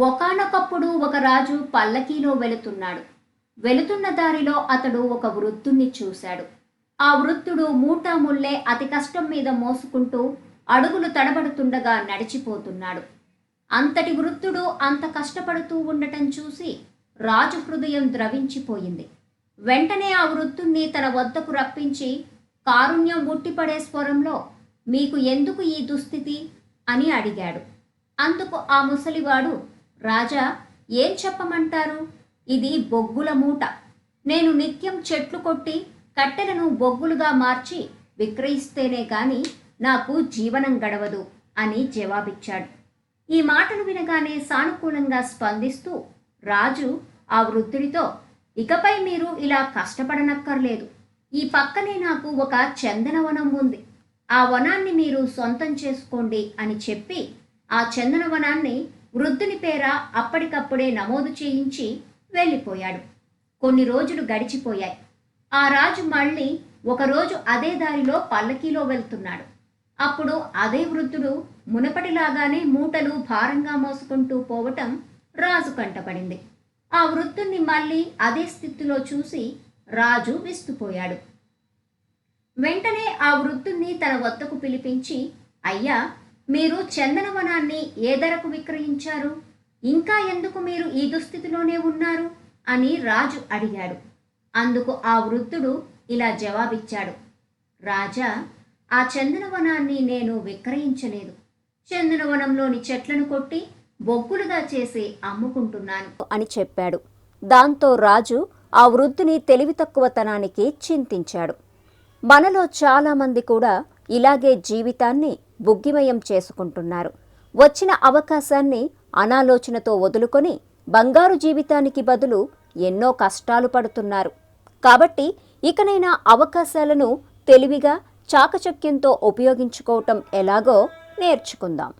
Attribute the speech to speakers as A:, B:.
A: ఒకానొకప్పుడు ఒక రాజు పల్లకీలో వెళుతున్నాడు. వెళుతున్న దారిలో అతడు ఒక వృద్ధుణ్ణి చూశాడు. ఆ వృద్ధుడు మూటా ముల్లే అతి కష్టం మీద మోసుకుంటూ అడుగులు తడబడుతుండగా నడిచిపోతున్నాడు. అంతటి వృద్ధుడు అంత కష్టపడుతూ ఉండటం చూసి రాజు హృదయం ద్రవించిపోయింది. వెంటనే ఆ వృద్ధుణ్ణి తన వద్దకు రప్పించి కారుణ్యం ముట్టిపడే స్వరంలో మీకు ఎందుకు ఈ దుస్థితి? అని అడిగాడు. అందుకు ఆ ముసలివాడు రాజా ఏం చెప్పమంటారు? ఇది బొగ్గుల మూట. నేను నిత్యం చెట్లు కొట్టి కట్టెలను బొగ్గులుగా మార్చి విక్రయిస్తేనే గాని నాకు జీవనం గడవదు అని జవాబిచ్చాడు. ఈ మాటలు వినగానే సానుకూలంగా స్పందిస్తూ రాజు ఆ వృద్ధుడితో ఇకపై మీరు ఇలా కష్టపడనక్కర్లేదు. ఈ పక్కనే నాకు ఒక చందనవనం ఉంది. ఆ వనాన్ని మీరు సొంతం చేసుకోండి అని చెప్పి ఆ చందనవనాన్ని వృద్ధుని పేర అప్పటికప్పుడే నమోదు చేయించి వెళ్ళిపోయాడు. కొన్ని రోజులు గడిచిపోయాయి. ఆ రాజు మళ్ళీ ఒకరోజు అదే దారిలో పల్లకీలో వెళ్తున్నాడు. అప్పుడు అదే వృద్ధుడు మునపటిలాగానే మూటలు భారంగా మోసుకుంటూ పోవటం రాజు కంటపడింది. ఆ వృద్ధుణ్ణి మళ్ళీ అదే స్థితిలో చూసి రాజు విస్తుపోయాడు. వెంటనే ఆ వృద్ధుణ్ణి తన వద్దకు పిలిపించి అయ్యా మీరు చందనవనాన్ని ఏ ధరకు విక్రయించారు? ఇంకా ఎందుకు మీరు ఈ దుస్థితిలోనే ఉన్నారు? అని రాజు అడిగాడు. అందుకు ఆ వృద్ధుడు ఇలా జవాబిచ్చాడు. రాజా ఆ చందనవనాన్ని నేను విక్రయించలేదు. చందనవనంలోని చెట్లను కొట్టి బొగ్గులుగా చేసి అమ్ముకుంటున్నాను
B: అని చెప్పాడు. దాంతో రాజు ఆ వృద్ధుని తెలివి తక్కువతనానికి చింతించాడు. మనలో చాలామంది కూడా ఇలాగే జీవితాన్ని బుగ్గిమయం చేసుకుంటున్నారు. వచ్చిన అవకాశాన్ని అనాలోచనతో వదులుకొని బంగారు జీవితానికి బదులు ఎన్నో కష్టాలు పడుతున్నారు. కాబట్టి ఇకనైనా అవకాశాలను తెలివిగా చాకచక్యంతో ఉపయోగించుకోవటం ఎలాగో నేర్చుకుందాం.